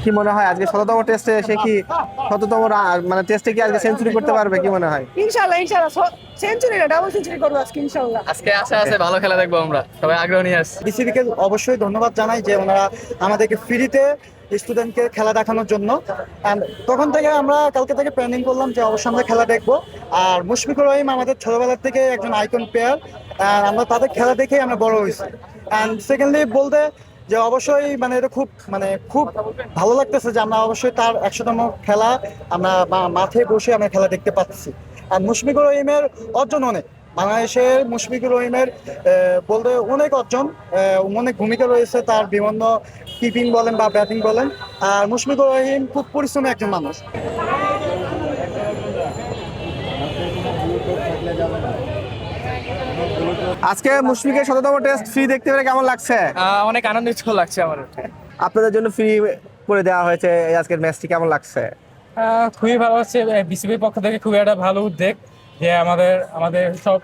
কি মনে হয় আজকে শততম টেস্টে সে কি শততম মানে টেস্টে কি আজকে সেঞ্চুরি করতে পারবে কি মনে হয়? ইনশাল্লাহ ইনশাল্লাহ সেঞ্চুরি না ডাবল সেঞ্চুরি করব আজকে ইনশাল্লাহ আজকে আশা আছে ভালো খেলা দেখব আমরা। সবাই আগ্রহ নিয়ে আসছি। বিসিবিকে অবশ্যই ধন্যবাদ জানাই যে ওনারা আমাদেরকে ফ্রিতে স্টুডেন্টকে খেলা দেখানোর জন্য। তখন থেকে আমরা কালকে থেকে প্ল্যানিং করলাম যে অবশ্যই আমরা খেলা দেখব। আর মুশফিকুর রহিম আমাদের ছোটবেলা থেকে একজন আইকন প্লেয়ার আর আমরা তাদের খেলা দেখেই আমরা বড় হয়েছি। অ্যান্ড সেকেন্ডলি বলতে যে অবশ্যই মানে এটা খুব মানে খুব ভালো লাগতেছে যে আমরা অবশ্যই তার একশোতম খেলা আমরা মাঠে বসে আমরা খেলা দেখতে পাচ্ছি। আর মুশফিকুর রহিমের অর্জন অনেক। বাংলাদেশের মুশফিকুর রহিমের বলতে অনেক অর্জন অনেক ভূমিকা রয়েছে তার বিভিন্ন কিপিং বলেন বা ব্যাটিং বলেন। আর মুশফিকুর রহিম খুব পরিশ্রমী একজন মানুষ। আজকে মুশফিকের শততম টেস্ট ফ্রি দেখতে পেরে কেমন লাগছে? অনেক আনন্দিত লাগছে আমার। আপনাদের জন্য ফ্রি করে দেওয়া হয়েছে আজকের ম্যাচটি কেমন লাগছে? খুবই ভালো হচ্ছে বিসিবির পক্ষ থেকে খুবই একটা ভালো উদ্যোগ যে আমাদের আমাদের সব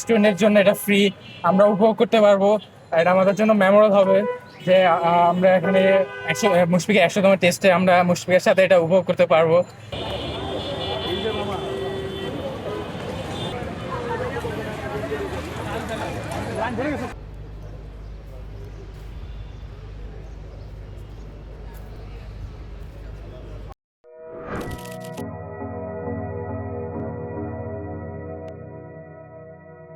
স্টুডেন্টের জন্য এটা ফ্রি আমরা উপভোগ করতে পারব। এটা আমাদের জন্য মেমোরাল হবে যে আমরা এখানে মুশফিকের একশোতম টেস্টে আমরা মুশফিকের সাথে এটা উপভোগ করতে পারব। 안 되겠어.